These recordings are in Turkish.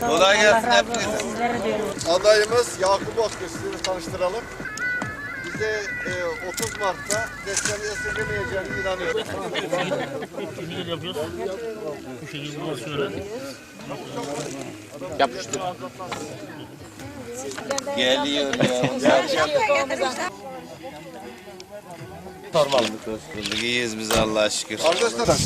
Kolay gelsin hepinize. Adayımız Yakup Bozkır sizi tanıştıralım. Bize e, 30 Mart'ta desteğini esirgemeyeceğine inanıyoruz. Güzel yapıyoruz. Bu şekilde bunu şöyle. Geliyor ya. Sormalı. İyiyiz biz Allah'a şükür. Arkadaşlar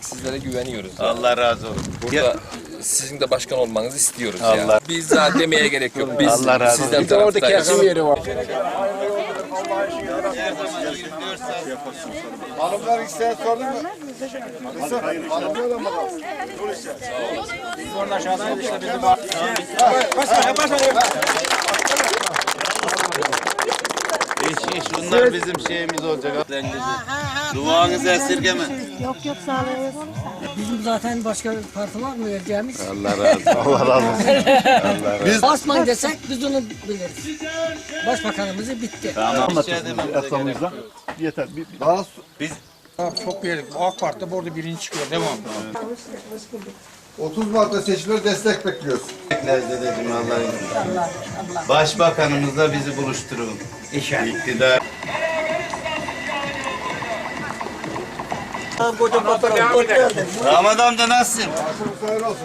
Sizlere güveniyoruz. Allah razı olsun. Burada sizin de başkan olmanızı istiyoruz Allah. ya. Biz daha demeye gerek yok. Biz Allah razı olsun. sizden taraftayız. hanımlar isteyen sordun mu? Da mı? İş iş bunlar bizim şeyimiz olacak. Duanızı esirgeme. Yok yok sağ olun. Bizim zaten başka bir parti var mı vereceğimiz? Allah razı olsun. Allah razı olsun. Basman desek biz onu biliriz. Başbakanımızı bitti. Tamam. Bir şey. Etrafımızda yeter. Bir, Daha Çok verdik. AK Parti burada birinci çıkıyor. Devam. 30 Mart'ta seçimleri destek bekliyoruz. Bekleriz dedeciğim Allah'ın izniyle. Başbakanımızla bizi buluşturun. İnşallah. İktidar. Ahmet amca nasılsın? Hayırlı olsun.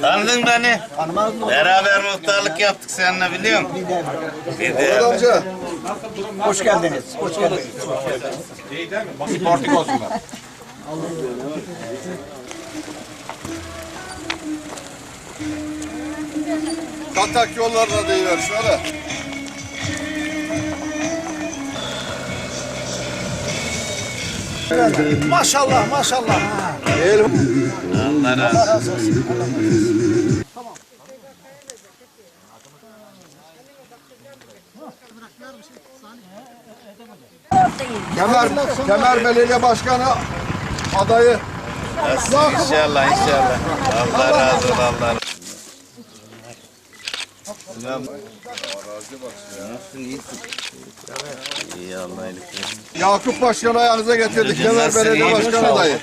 Tanıdın beni. Beraber muhtarlık yaptık seninle biliyor musun? Bir Ahmet de amca. Hoş geldiniz. Hoş geldiniz. Parti olsunlar. Katak yollarına deyiver şöyle. Maşallah maşallah. Allah razı olsun. Kemer, Kemer Belediye Başkanı adayı Nasılsın inşallah inşallah. Allah razı olsun Allah razı olsun. Ya, Nasılsın iyisin? İyi Allah iyilik versin. Yakup Başkanı ayağınıza getirdik. Kemer Belediye? Başkanı adayı.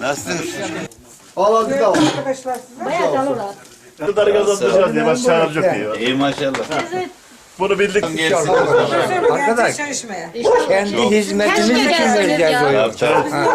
Nasılsın? Al al bir de al. Bayağı kalırlar. Kıdarı kazandıracağız diye baş çağıracak diyor. İyi maşallah. Bunu bildik. Arkadaş kendi hizmetimiz için vereceğiz. Tabii, tabii.